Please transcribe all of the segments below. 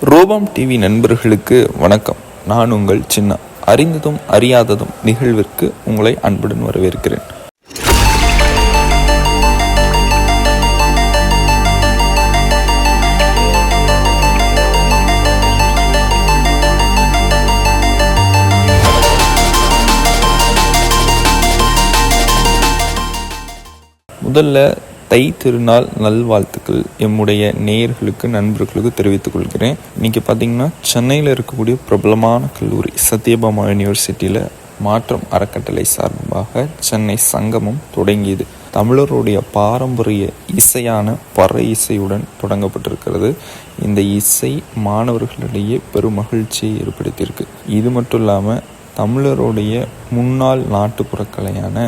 ரோபம் TV நண்பர்களுக்கு வணக்கம். நான் உங்கள் சின்ன அறிந்ததும் அறியாததும் நிகழ்விற்கு உங்களை அன்புடன் வரவேற்கிறேன். முதல்ல தை திருநாள் நல்வாழ்த்துக்கள் எம்முடைய நேயர்களுக்கு நண்பர்களுக்கு தெரிவித்துக் கொள்கிறேன். இன்னைக்கு பார்த்தீங்கன்னா சென்னையில் இருக்கக்கூடிய பிரபலமான கல்லூரி சத்யபாமா யூனிவர்சிட்டியில் மாற்றம் அறக்கட்டளை சார்பாக சென்னை சங்கமம் தொடங்கியது. தமிழருடைய பாரம்பரிய இசையான பற இசையுடன் தொடங்கப்பட்டிருக்கிறது. இந்த இசை மாணவர்களிடையே பெரும் மகிழ்ச்சியை ஏற்படுத்தியிருக்கு. இது மட்டும் இல்லாமல் தமிழருடைய முன்னாள் நாட்டுப்புற கலையான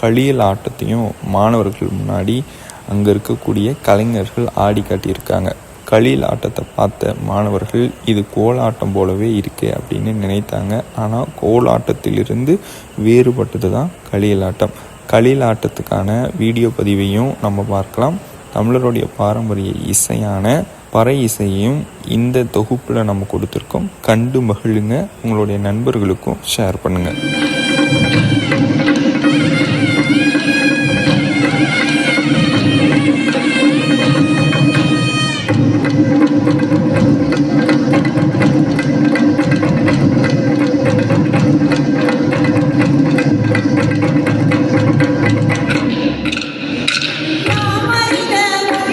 களியல் ஆட்டத்தையும் மாணவர்கள் முன்னாடி அங்கே இருக்கக்கூடிய கலைஞர்கள் ஆடி காட்டியிருக்காங்க. களியில் ஆட்டத்தை பார்த்த மாணவர்கள் இது கோலாட்டம் போலவே இருக்கே அப்படின்னு நினைத்தாங்க. ஆனால் கோலாட்டத்திலிருந்து வேறுபட்டது தான் களியலாட்டம் களியலாட்டத்துக்கான வீடியோ பதிவையும் நம்ம பார்க்கலாம். தமிழருடைய பாரம்பரிய இசையான பறை இசையையும் இந்த தொகுப்பில் நம்ம கொடுத்துருக்கோம். கண்டு மகிழுங்க. உங்களுடைய நண்பர்களுக்கும் ஷேர் பண்ணுங்கள்